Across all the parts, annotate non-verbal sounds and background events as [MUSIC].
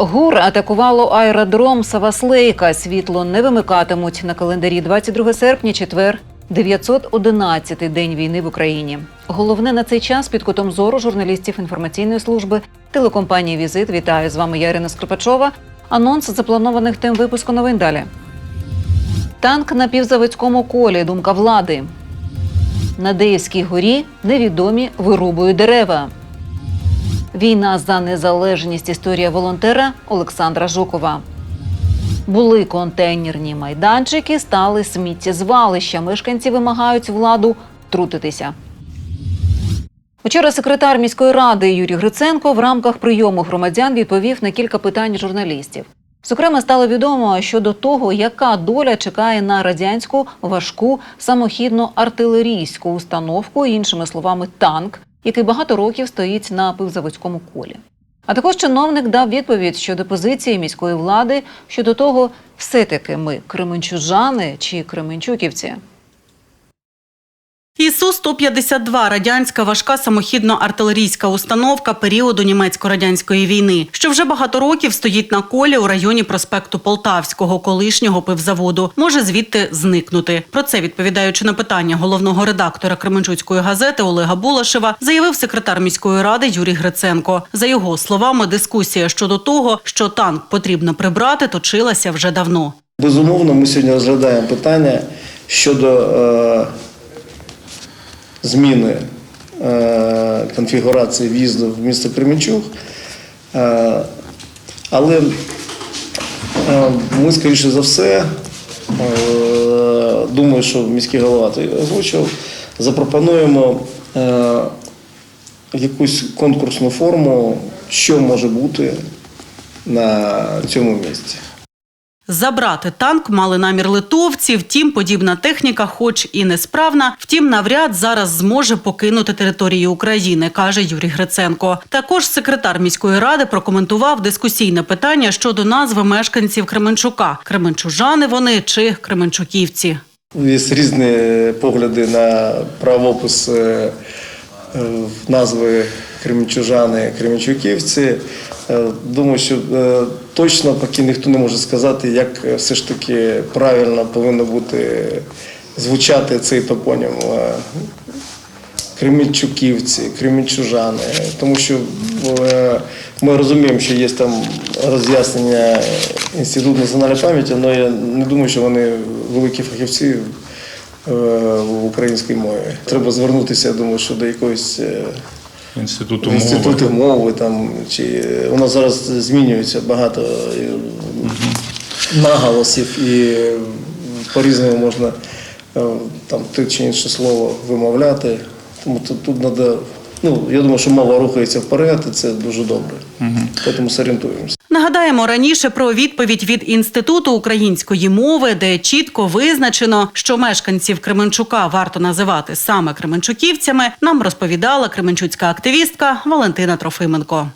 ГУР атакувало аеродром Саваслейка. Світло не вимикатимуть на календарі 22 серпня, четвер, 911-й день війни в Україні. Головне на цей час під кутом зору журналістів інформаційної служби телекомпанії Візит. Вітаю з вами я Ірина Скрипачова. Анонс запланованих тем випуску новин далі. Танк на півзаводському колі. Думка влади. На Деївській горі невідомі вирубують дерева. Війна за незалежність. Історія волонтера Олександра Жукова. Були контейнерні майданчики, стали сміттєзвалища. Мешканці вимагають владу втрутитися. Вчора секретар міської ради Юрій Гриценко в рамках прийому громадян відповів на кілька питань журналістів. Зокрема, стало відомо щодо того, яка доля чекає на радянську важку самохідну артилерійську установку, іншими словами, танк, який багато років стоїть на пивзаводському колі. А також чиновник дав відповідь щодо позиції міської влади щодо того, все-таки ми кременчужани чи кременчуківці. ІСУ-152 – радянська важка самохідно-артилерійська установка періоду німецько-радянської війни, що вже багато років стоїть на колі у районі проспекту Полтавського, колишнього пивзаводу, може звідти зникнути. Про це, відповідаючи на питання головного редактора Кременчуцької газети Олега Булашева, заявив секретар міської ради Юрій Гриценко. За його словами, дискусія щодо того, що танк потрібно прибрати, точилася вже давно. Безумовно, ми сьогодні розглядаємо питання щодо е, зміни е, конфігурації в'їзду в місто Кременчуг. Е, але е, ми, скоріше за все, думаю, що міський голова це озвучив, запропонуємо якусь конкурсну форму, що може бути на цьому місці. Забрати танк мали намір литовці. Втім, подібна техніка, хоч і несправна, втім, навряд зараз зможе покинути територію України, каже Юрій Гриценко. Також секретар міської ради прокоментував дискусійне питання щодо назви мешканців Кременчука: Кременчужани вони чи Кременчуківці. Є різні погляди на правопис е, е, назви Кременчужани, Кременчуківці. Е, Думаю, що е, точно поки ніхто не може сказати, як е, все ж таки правильно повинно бути звучати цей топонім. Кременчуківці, Кременчужани, тому що ми розуміємо, що є там роз'яснення Інституту національної пам'яті, але я не думаю, що вони великі фахівці в українській мові. Треба звернутися, я думаю, що до якоїсь Інституту мови. інституту мови там чи у нас зараз змінюється багато наголосів і по-різному можна е, там те чи інше слово вимовляти. Тому тут треба, ну я думаю, що мова рухається вперед, і це дуже добре. Тому зорієнтуємося. Нагадаємо раніше про відповідь від інституту української мови, де чітко визначено, що мешканців Кременчука варто називати саме Кременчуківцями. Нам розповідала кременчуцька активістка Валентина Трофименко.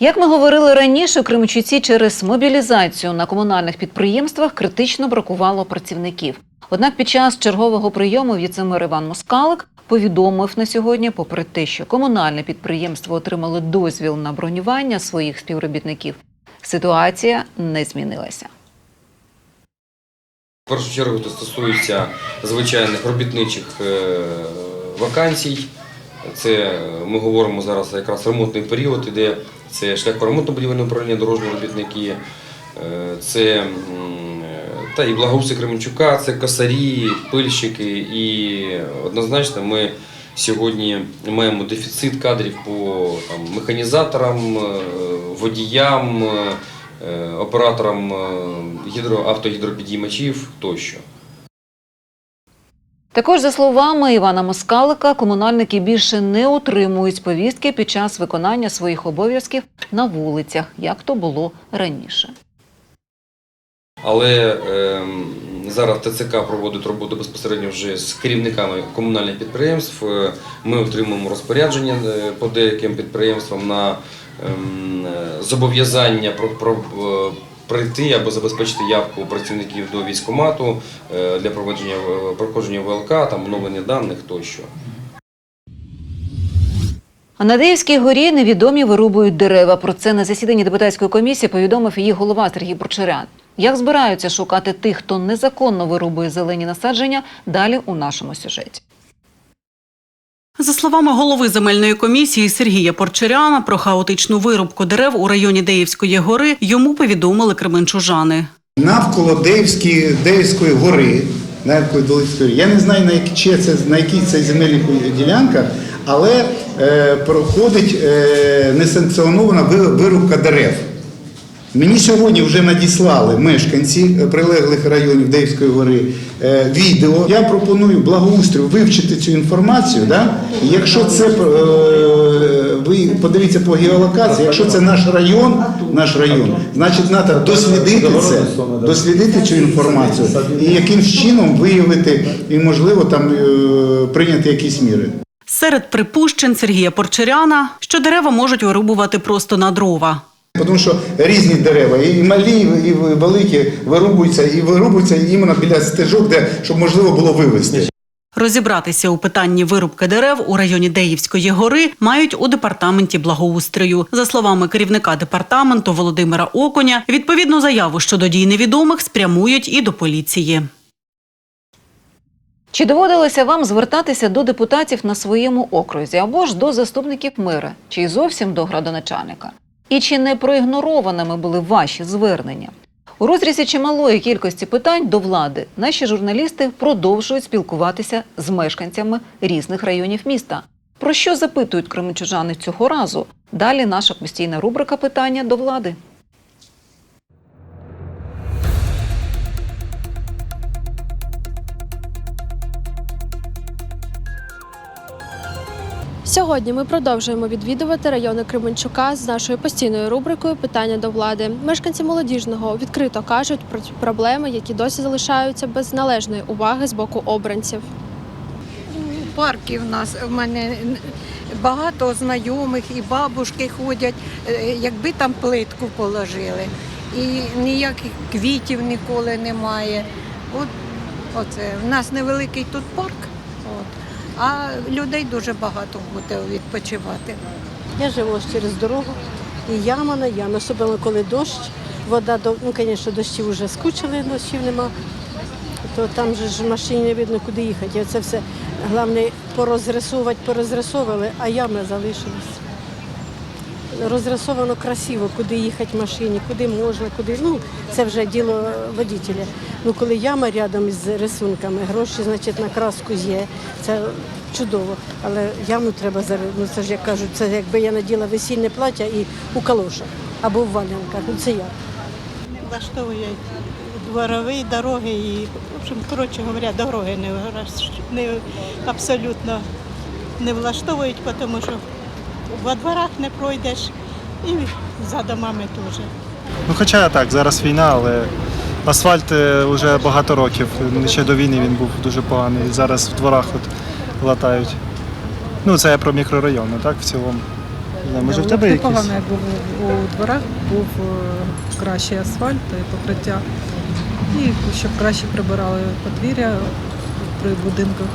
Як ми говорили раніше, Кременчуці через мобілізацію на комунальних підприємствах критично бракувало працівників. Однак під час чергового прийому віцемер Іван Москалик повідомив на сьогодні, попри те, що комунальне підприємство отримало дозвіл на бронювання своїх співробітників, ситуація не змінилася. В першу чергу це стосується звичайних робітничих е, вакансій. Це е, ми говоримо зараз якраз ремонтний період, іде це шляхоремонтно-будівельне управління, дорожні робітники, е, це та і благоустрій Кременчука, це косарі, пильщики. І однозначно ми сьогодні маємо дефіцит кадрів по там, механізаторам, е, водіям. е, е, Операторам гідро, автогідропідіймачів тощо. Також, за словами Івана Москалика, комунальники більше не отримують повістки під час виконання своїх обов'язків на вулицях, як то було раніше. Але ем, зараз ТЦК проводить роботу безпосередньо вже з керівниками комунальних підприємств. Е, Ми отримуємо розпорядження е, по деяким підприємствам на ем, е, зобов'язання про, прийти або забезпечити явку працівників до військкомату е, для проведення проходження ВЛК, там оновлення даних тощо. А на Деївській горі невідомі вирубують дерева. Про це на засіданні депутатської комісії повідомив її голова Сергій Прочерян. Як збираються шукати тих, хто незаконно вирубує зелені насадження, далі у нашому сюжеті. За словами голови земельної комісії Сергія Порчеряна, про хаотичну вирубку дерев у районі Деївської гори йому повідомили кременчужани. навколо Деївської, Деївської гори, навколо Долицької, я не знаю на які, чи це, на яких це земельних ділянках, але е, проходить е, несанкціонована вирубка дерев. Мені сьогодні вже надіслали мешканці е, прилеглих районів Деївської гори е, відео. Я пропоную благоустрою вивчити цю інформацію. Да? Якщо це е, ви подивіться по геолокації, якщо це наш район, наш район, значить треба дослідити це, дослідити цю інформацію і якимсь чином виявити і можливо там прийняти якісь міри. Серед припущень Сергія Порчеряна, що дерева можуть вирубувати просто на дрова. Тому що різні дерева, і малі, і великі вирубуються, і вирубуються іменно біля стежок, де щоб можливо було вивезти. Розібратися у питанні вирубки дерев у районі Деївської гори мають у департаменті благоустрою. За словами керівника департаменту Володимира Оконя, відповідну заяву щодо дій невідомих спрямують і до поліції. Чи доводилося вам звертатися до депутатів на своєму окрузі або ж до заступників мера, чи й зовсім до градоначальника? І чи не проігнорованими були ваші звернення? У розрізі чималої кількості питань до влади наші журналісти продовжують спілкуватися з мешканцями різних районів міста. Про що запитують кременчужани цього разу? Далі наша постійна рубрика питання до влади. Сьогодні ми продовжуємо відвідувати райони Кременчука з нашою постійною рубрикою Питання до влади. Мешканці молодіжного відкрито кажуть про проблеми, які досі залишаються без належної уваги з боку обранців. парки в нас в мене багато знайомих і бабушки ходять, е, якби там плитку положили. І ніяких квітів ніколи немає. От оце. В нас невеликий тут парк. А людей дуже багато буде відпочивати. Я живу через дорогу, і яма на яму, особливо коли дощ, вода, ну, звісно, дощів вже скучили, дощів нема, то там же ж машині не видно, куди їхати. Це все, головне, порозрисовувати, порозрисовували, а ями залишились. Розрисовано красиво, куди їхати машині, куди можна, куди. Ну, це вже діло водителя. Ну, коли яма рядом із рисунками, гроші, значить, на краску є. Це чудово. Але яму треба. Ну це ж як кажуть, це якби я наділа весільне плаття і у калошах або в валянках. Ну це як? влаштовують дворові дороги і, в общем, коротше говоря, дороги не, не абсолютно не влаштовують, тому що во дворах не пройдеш і за домами теж. Ну, хоча так, зараз війна, але асфальт е, вже багато років. Ще до війни він був дуже поганий. Зараз в дворах от латають. Ну, це я про мікрорайони, так, в цілому. Не Може, в тебе якісь? Непогано, якби у- у дворах був е, кращий асфальт і покриття. І щоб краще прибирали подвір'я при будинках.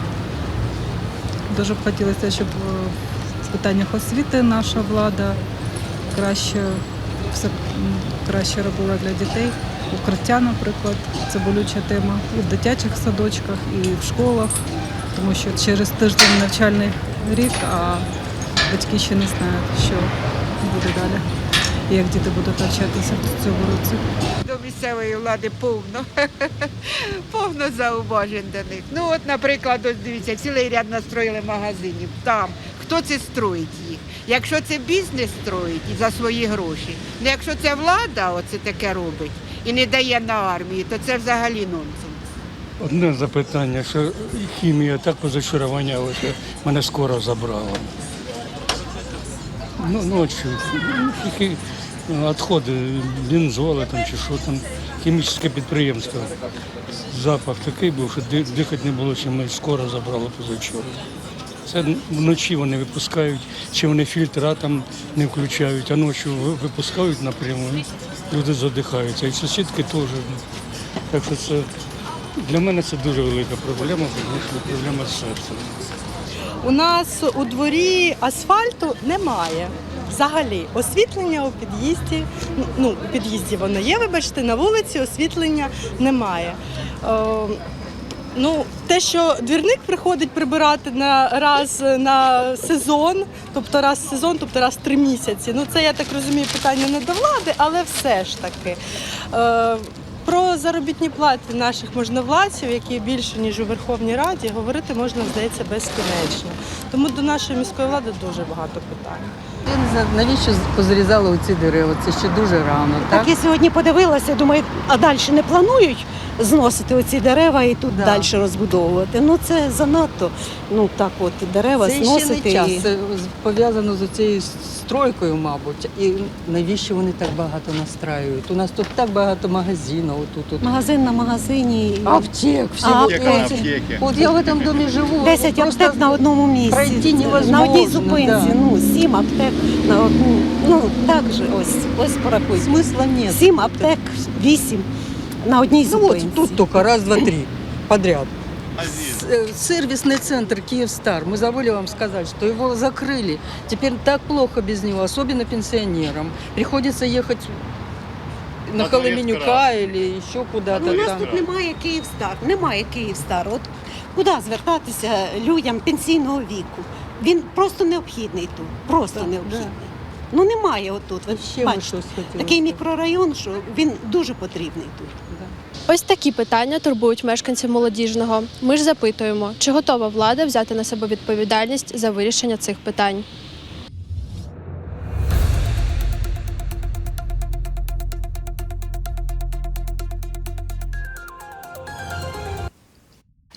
Дуже б хотілося, щоб е, питаннях освіти наша влада краще все краще робила для дітей. Укриття, наприклад, це болюча тема і в дитячих садочках, і в школах, тому що через тиждень навчальний рік, а батьки ще не знають, що буде далі, і як діти будуть навчатися в цьому році. До місцевої влади повно, [LAUGHS] повно зауважень до них. Ну от, наприклад, ось дивіться, цілий ряд настроїли магазинів. Там хто це строїть їх? Якщо це бізнес строїть за свої гроші, ну якщо це влада, оце таке робить і не дає на армію, то це взагалі нонсенс. Одне запитання, що хімія так позачарування, що мене скоро забрала. Ну, ночі. Ну, Тільки відходи, бензоли там чи що там, хімічне підприємство. Запах такий був, що дихати не було, що мене скоро забрало позавчора. Це вночі вони випускають, чи вони фільтра там не включають, а ночі випускають напряму, люди задихаються. І сусідки теж. Так що це для мене це дуже велика проблема, тому що проблема з серцем. У нас у дворі асфальту немає. Взагалі, освітлення у під'їзді, ну, у під'їзді воно є, вибачте, на вулиці освітлення немає. Е, ну, те, що двірник приходить прибирати на раз на сезон, тобто раз в сезон, тобто раз в три місяці. Ну, це я так розумію, питання не до влади, але все ж таки. Е, про заробітні плати наших можновладців, які більше ніж у Верховній Раді, говорити можна, здається, безкінечно. Тому до нашої міської влади дуже багато питань. Я не знаю, навіщо позрізали оці дерева? Це ще дуже рано. Так, Так я сьогодні подивилася, думаю, а далі не планують зносити оці дерева і тут Да. далі розбудовувати. Ну це занадто. Ну так от дерева це ще зносити. не час. і- Це з- пов'язано з цією стройкою, мабуть. І навіщо вони так багато настраюють? У нас тут так багато магазинів. Тут, тут. Магазин на магазині. Аптек, всі А, от, аптеки. От я в этом домі живу. 10 просто аптек на одному місці. пройти невозможно, на одній зупинці. да. Ну, 7 аптек на одну. Ну так же, ось, ось порахуйте. Смисла нет. 7 аптек, 8 на одній Ну зупинці. вот тут только раз, два, три [CLEARS THROAT] подряд. С- э, Сервисный центр Киевстар. Мы забыли вам сказать, что его закрыли. Теперь так плохо без него, особенно пенсионерам. Приходится ехать на Коломенюка или еще куда-то Ну, у нас там. тут немає Київстар, немає Київстар. От куди звертатися людям пенсійного віку? Він просто необхідний тут. Просто Так, необхідний. да. Ну немає отут. Ви Ще бачите, щось такий мікрорайон, що він дуже потрібний тут. Ось такі питання турбують мешканців молодіжного. Ми ж запитуємо, чи готова влада взяти на себе відповідальність за вирішення цих питань.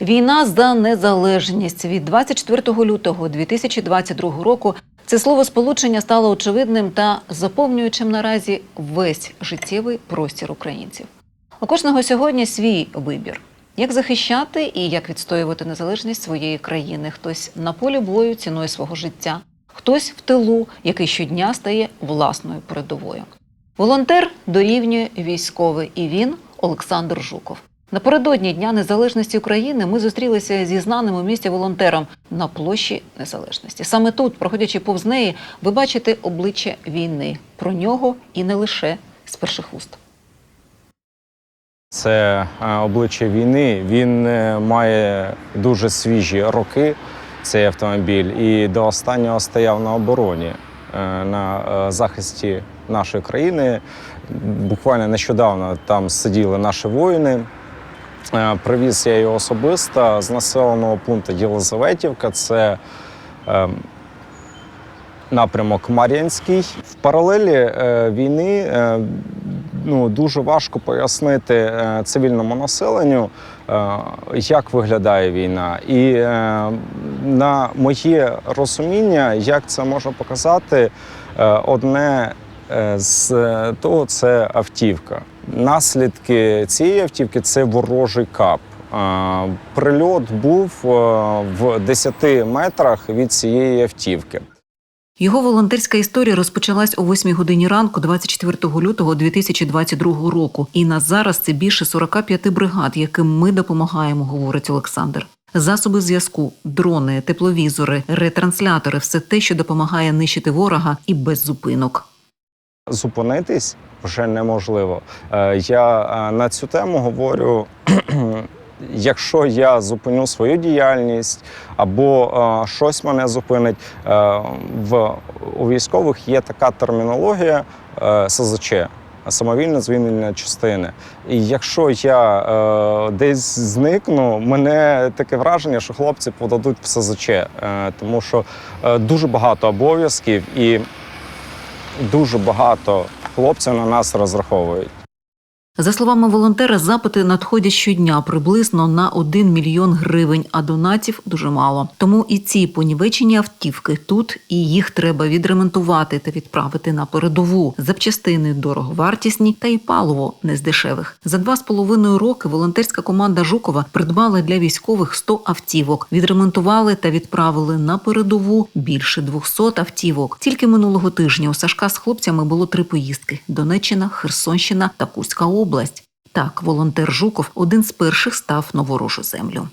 Війна за незалежність від 24 лютого 2022 року. Це слово сполучення стало очевидним та заповнюючим наразі весь життєвий простір українців. У кожного сьогодні свій вибір: як захищати і як відстоювати незалежність своєї країни. Хтось на полі бою ціною свого життя, хтось в тилу, який щодня стає власною передовою. Волонтер дорівнює військовий, і він Олександр Жуков. Напередодні Дня Незалежності України ми зустрілися зі знаним у місті волонтером на площі Незалежності. Саме тут, проходячи повз неї, ви бачите обличчя війни. Про нього і не лише з перших уст. Це е, обличчя війни. Він е, має дуже свіжі роки, цей автомобіль, і до останнього стояв на обороні е, на захисті нашої країни. Буквально нещодавно там сиділи наші воїни. Е, Привіз я його особисто з населеного пункту Єлизаветівка. Це е, напрямок Мар'янський. В паралелі е, війни е, ну, дуже важко пояснити цивільному населенню, як виглядає війна. І на моє розуміння, як це можна показати, одне з того це автівка. Наслідки цієї автівки це ворожий кап. Прильот був е, в 10 метрах від цієї автівки. Його волонтерська історія розпочалась о 8 годині ранку, 24 лютого 2022 року. І на зараз це більше 45 бригад, яким ми допомагаємо, говорить Олександр. Засоби зв'язку, дрони, тепловізори, ретранслятори все те, що допомагає нищити ворога і без зупинок. Зупинитись вже неможливо. Е, Я е, на цю тему говорю. [CLEARS THROAT] Якщо я зупиню свою діяльність або е, щось мене зупинить, е, в у військових є така термінологія е, СЗЧ самовільно звільнення частини. І якщо я е, десь зникну, мене таке враження, що хлопці подадуть в СЗЧ, е, тому що е, дуже багато обов'язків і дуже багато хлопців на нас розраховують. За словами волонтера, запити надходять щодня приблизно на 1 мільйон гривень, а донатів дуже мало. Тому і ці понівечені автівки тут, і їх треба відремонтувати та відправити на передову. Запчастини дороговартісні та й паливо не з дешевих. За два з половиною роки волонтерська команда Жукова придбала для військових 100 автівок, відремонтували та відправили на передову більше 200 автівок. Тільки минулого тижня у Сашка з хлопцями було три поїздки: Донеччина, Херсонщина та Кузька область. Так, волонтер Жуков один з перших став на ворожу землю.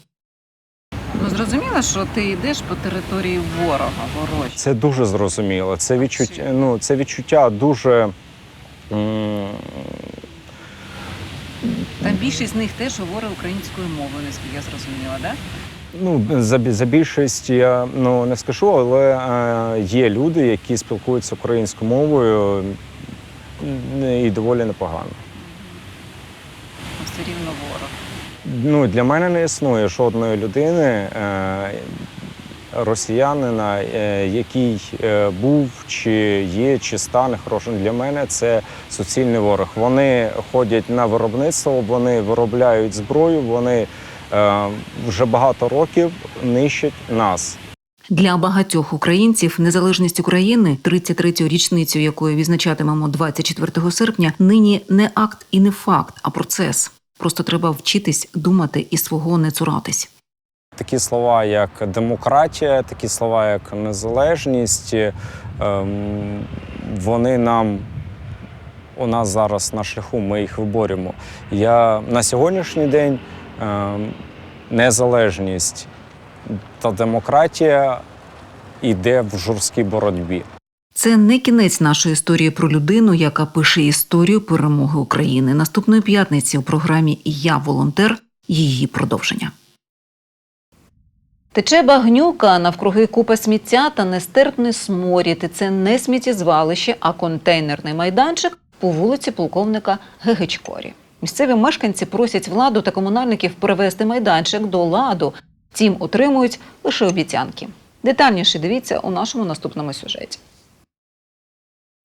Ну, зрозуміло, що ти йдеш по території ворога, ворожі. Це дуже зрозуміло. Це відчуття, ну, це відчуття дуже. м, Там більшість з них теж говорить українською мовою, наскільки я зрозуміла, так? Ну, за, бі- за більшість я ну, не скажу, але е, є люди, які спілкуються українською мовою м, і доволі непогано. Все рівно ворог. Ну, для мене не існує жодної людини, е, росіянина, е, який е, був, чи є, чи стане хорошим. Для мене це суцільний ворог. Вони ходять на виробництво, вони виробляють зброю, вони вже багато років нищать нас. Для багатьох українців незалежність України, 33-ю річницю якої відзначатимемо 24 серпня, нині не акт і не факт, а процес. Просто треба вчитись думати і свого не цуратись. Такі слова, як демократія, такі слова, як незалежність, ем, вони нам у нас зараз на шляху, ми їх виборюємо. Я на сьогоднішній день ем, незалежність та демократія йде в жорсткій боротьбі. Це не кінець нашої історії про людину, яка пише історію перемоги України. Наступної п'ятниці у програмі Я волонтер її продовження. Тече багнюка, навкруги купа сміття та нестерпний сморід. Це не сміттєзвалище, а контейнерний майданчик по вулиці полковника Гегечкорі. Місцеві мешканці просять владу та комунальників перевести майданчик до ладу. Втім, отримують лише обіцянки. Детальніше дивіться у нашому наступному сюжеті.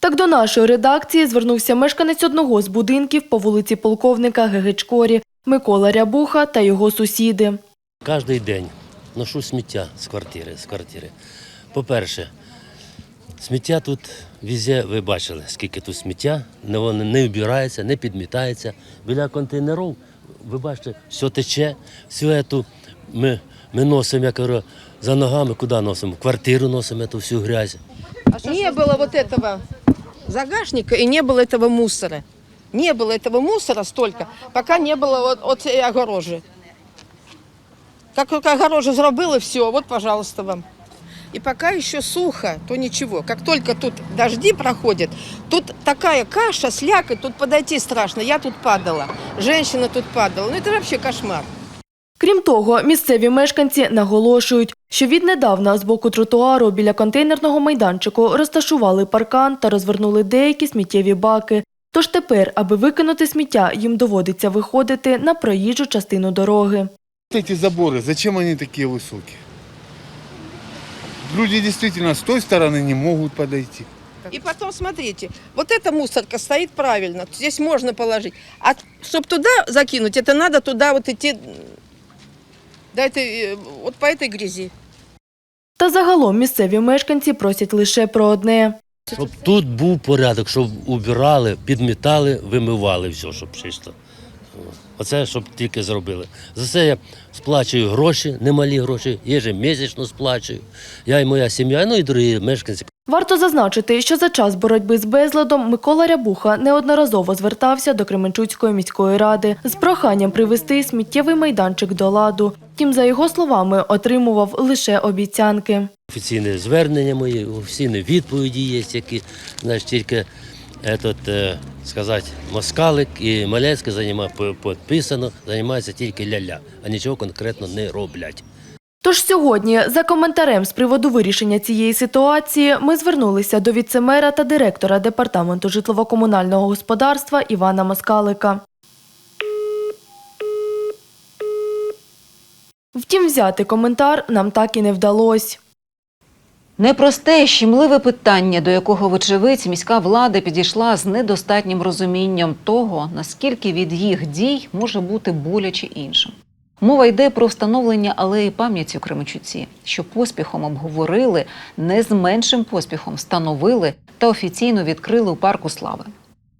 Так до нашої редакції звернувся мешканець одного з будинків по вулиці полковника Гегечкорі Микола Рябуха та його сусіди. Кожний день ношу сміття з квартири. З квартири. По-перше, сміття тут везде, ви бачили, скільки тут сміття, воно не вбирається, не підмітається. Біля контейнерів, ви бачите, все тече, всю цю ми, ми носимо, я кажу, за ногами, куди носимо? В квартиру носимо цю всю грязь. Не было вот этого загашника и не было этого мусора. Не было этого мусора столько, пока не было вот, вот цієї огорожи. Как только огорожу зробили, все, вот, пожалуйста, вам. И пока еще сухо, то ничего. Как только тут дожди проходят, тут такая каша, слякоть, тут подойти страшно. Я тут падала, женщина тут падала. Ну это вообще кошмар. Крім того, місцеві мешканці наголошують, що віднедавна з боку тротуару біля контейнерного майданчику розташували паркан та розвернули деякі сміттєві баки. Тож тепер, аби викинути сміття, їм доводиться виходити на проїжджу частину дороги. Эти заборы, зачем они такие высокие? Люди действительно с той стороны не могут подойти. И потом, смотрите, вот эта мусорка стоит правильно, здесь можно положить. А чтобы туда закинуть, это надо туда вот идти, м, да, это, э, вот по этой грязи. Та загалом місцеві мешканці просять лише про одне. Щоб тут був порядок, щоб убирали, підмітали, вимивали все, щоб чисто. Оце щоб тільки зробили. За це я сплачую гроші, немалі гроші, ежемісячно сплачую. Я і моя сім'я, ну і другі мешканці. Варто зазначити, що за час боротьби з безладом Микола Рябуха неодноразово звертався до Кременчуцької міської ради з проханням привести сміттєвий майданчик до ладу. Втім, за його словами, отримував лише обіцянки. Офіційне звернення мої, офіційні відповіді є, які значить, тільки этот, е, сказати, Москалик і Малецький займає, підписано, займаються тільки ля-ля, а нічого конкретно не роблять. Тож сьогодні, за коментарем з приводу вирішення цієї ситуації, ми звернулися до віцемера та директора департаменту житлово-комунального господарства Івана Москалика. Втім, взяти коментар нам так і не вдалося. Непросте, щемливе питання, до якого, вочевидь, міська влада підійшла з недостатнім розумінням того, наскільки від їх дій може бути боляче іншим. Мова йде про встановлення алеї пам'яті у Кременчуці, що поспіхом обговорили, не з меншим поспіхом встановили та офіційно відкрили у парку слави.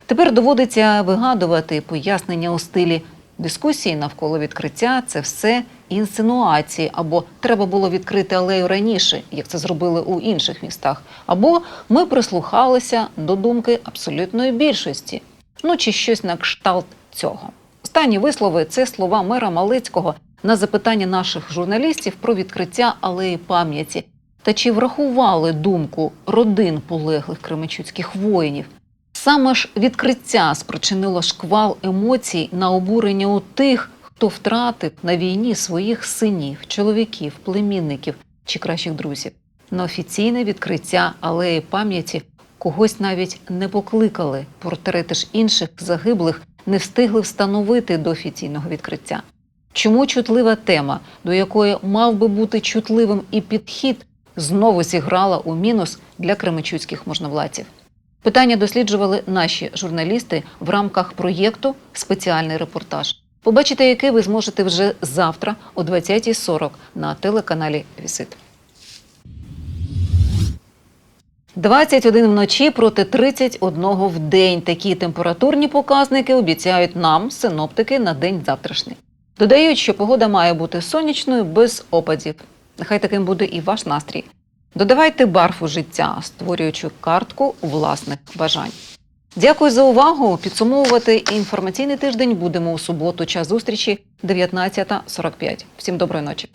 Тепер доводиться вигадувати пояснення у стилі дискусії навколо відкриття це все інсинуації, або треба було відкрити алею раніше, як це зробили у інших містах, або ми прислухалися до думки абсолютної більшості, ну чи щось на кшталт цього. Останні вислови це слова мера Малицького на запитання наших журналістів про відкриття алеї пам'яті та чи врахували думку родин полеглих кременчуцьких воїнів. Саме ж відкриття спричинило шквал емоцій на обурення у тих, хто втратив на війні своїх синів, чоловіків, племінників чи кращих друзів. На офіційне відкриття алеї пам'яті когось навіть не покликали. Портрети ж інших загиблих не встигли встановити до офіційного відкриття. Чому чутлива тема, до якої мав би бути чутливим і підхід, знову зіграла у мінус для кременчуцьких можновладців? Питання досліджували наші журналісти в рамках проєкту Спеціальний репортаж. Побачите, який ви зможете вже завтра о 20.40 на телеканалі Вісит. 21 вночі проти 31 в день. Такі температурні показники обіцяють нам синоптики на день завтрашній. Додають, що погода має бути сонячною без опадів. Нехай таким буде і ваш настрій. Додавайте барв у життя, створюючи картку власних бажань. Дякую за увагу. Підсумовувати інформаційний тиждень будемо у суботу. Час зустрічі 19.45. Всім доброї ночі.